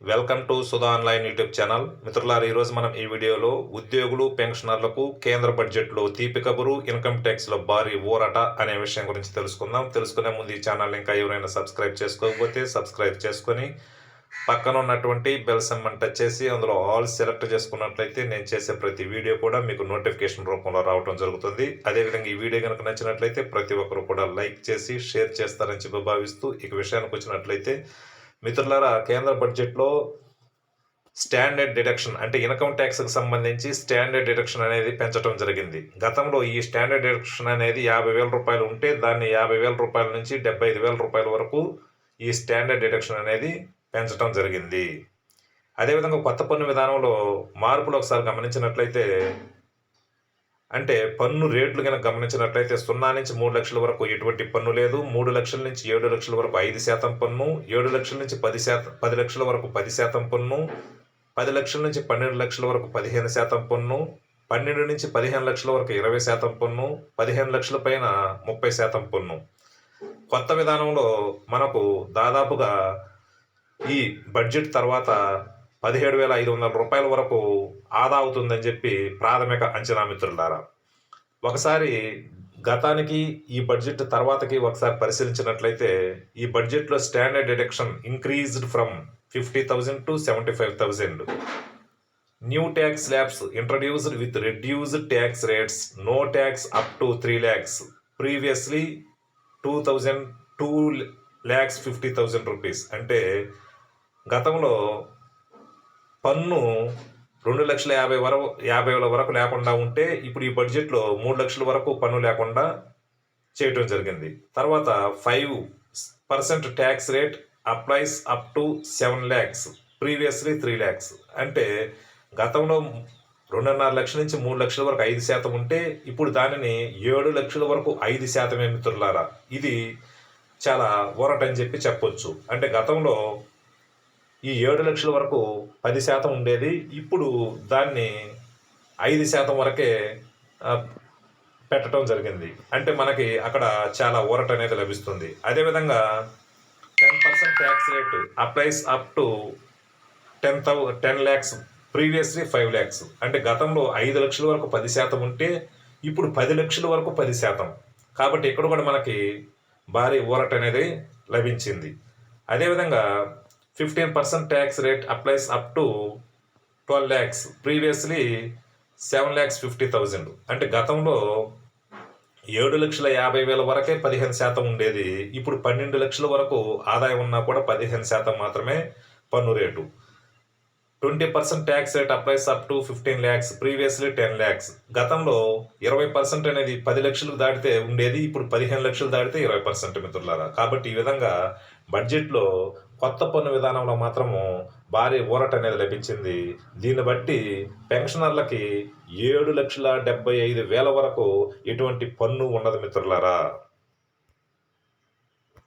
Welcome to Sudha online YouTube channel. మిత్రులారు ఈరోజు మనం ఈ వీడియోలో ఉద్యోగులు పెన్షనర్లకు కేంద్ర బడ్జెట్లో తీపి కబురు ఇన్కమ్ ట్యాక్స్లో భారీ ఊరట అనే విషయం గురించి తెలుసుకుందాం. తెలుసుకునే ముందు ఈ ఛానల్ ఇంకా ఎవరైనా సబ్స్క్రైబ్ చేసుకోకపోతే సబ్స్క్రైబ్ చేసుకొని పక్కన ఉన్నటువంటి బెల్ సమ్మని టచ్ చేసి అందులో ఆల్ సెలెక్ట్ చేసుకున్నట్లయితే నేను చేసే ప్రతి వీడియో కూడా మీకు నోటిఫికేషన్ రూపంలో రావడం జరుగుతుంది. అదేవిధంగా ఈ వీడియో కనుక నచ్చినట్లయితే ప్రతి ఒక్కరు కూడా లైక్ చేసి షేర్ చేస్తారని చెప్పి భావిస్తూ ఇక విషయానికి వచ్చినట్లయితే మిత్రులారా కేంద్ర బడ్జెట్లో స్టాండర్డ్ డిడక్షన్ అంటే ఇన్కమ్ ట్యాక్స్కి సంబంధించి స్టాండర్డ్ డిడక్షన్ అనేది పెంచడం జరిగింది. గతంలో ఈ స్టాండర్డ్ డిడక్షన్ అనేది యాభై వేల రూపాయలు ఉంటే దాన్ని యాభై వేల రూపాయల నుంచి డెబ్బై ఐదు వేల రూపాయల వరకు ఈ స్టాండర్డ్ డిడక్షన్ అనేది పెంచడం జరిగింది. అదేవిధంగా కొత్త పన్ను విధానంలో మార్పులు ఒకసారి గమనించినట్లయితే అంటే పన్ను రేట్లు కనుక గమనించినట్లయితే సున్నా నుంచి మూడు లక్షల వరకు ఎటువంటి పన్ను లేదు. మూడు లక్షల నుంచి ఏడు లక్షల వరకు ఐదు శాతం పన్ను ఏడు లక్షల నుంచి పది శాతం పది లక్షల వరకు పది శాతం పన్ను పది లక్షల నుంచి పన్నెండు లక్షల వరకు పదిహేను శాతం పన్ను పన్నెండు నుంచి పదిహేను లక్షల వరకు ఇరవై శాతం పన్ను పదిహేను లక్షల పైన ముప్పై శాతం పన్ను. కొత్త విధానంలో మనకు దాదాపుగా ఈ బడ్జెట్ తర్వాత పదిహేడు వేల ఐదు వందల రూపాయల వరకు ఆదా అవుతుందని చెప్పి ప్రాథమిక అంచనా మిత్రులారా. ఒకసారి గతానికి ఈ బడ్జెట్ తర్వాతకి ఒకసారి పరిశీలించినట్లయితే ఈ బడ్జెట్లో standard deduction increased from fifty thousand to seventy five thousand. New tax slabs introduced with reduced tax rates no tax up to three lakhs. Previously two thousand two lakhs fifty thousand rupees. అంటే గతంలో పన్ను రెండు లక్షల యాభై వరకు యాభై వేల వరకు లేకుండా ఉంటే ఇప్పుడు ఈ బడ్జెట్లో మూడు లక్షల వరకు పన్ను లేకుండా చేయటం జరిగింది. తర్వాత five percent tax rate applies up to seven lakhs previously three lakhs. అంటే గతంలో రెండున్నర లక్షల నుంచి మూడు లక్షల వరకు ఐదు శాతం ఉంటే ఇప్పుడు దానిని ఏడు లక్షల వరకు ఐదు శాతమే మిత్రులారా. ఇది చాలా ఊరటని చెప్పి చెప్పొచ్చు. అంటే గతంలో ఈ ఏడు లక్షల వరకు పది శాతం ఉండేది. ఇప్పుడు దాన్ని ఐదు శాతం వరకే పెట్టడం జరిగింది. అంటే మనకి అక్కడ చాలా ఊరట అనేది లభిస్తుంది. అదేవిధంగా ten percent tax rate applies up to ten thou ten lakhs previously five lakhs. అంటే గతంలో ఐదు లక్షల వరకు పది శాతం ఉంటే ఇప్పుడు పది లక్షల వరకు పది శాతం. కాబట్టి ఇక్కడ కూడా మనకి భారీ ఊరట అనేది లభించింది. అదేవిధంగా fifteen percent tax rate applies up to twelve lakhs previously seven lakhs fifty thousand అంటే గతంలో ఏడు లక్షల యాభై వేల వరకే పదిహేను శాతం ఉండేది. ఇప్పుడు పన్నెండు లక్షల వరకు ఆదాయం ఉన్నా కూడా పదిహేను శాతం మాత్రమే పన్ను rate. Twenty percent tax rate applies up to fifteen lakhs previously ten lakhs. గతంలో ఇరవై పర్సెంట్ అనేది పది లక్షలు దాటితే ఉండేది ఇప్పుడు పదిహేను లక్షలు దాటితే ఇరవై పర్సెంట్ మిత్రులారా. కాబట్టి ఈ విధంగా బడ్జెట్లో కొత్త పన్ను విధానంలో మాత్రము భారీ ఊరట అనేది లభించింది. దీన్ని బట్టి పెన్షనర్లకి ఏడు లక్షల డెబ్బై ఐదు వేల వరకు ఎటువంటి పన్ను ఉండదు మిత్రులారా.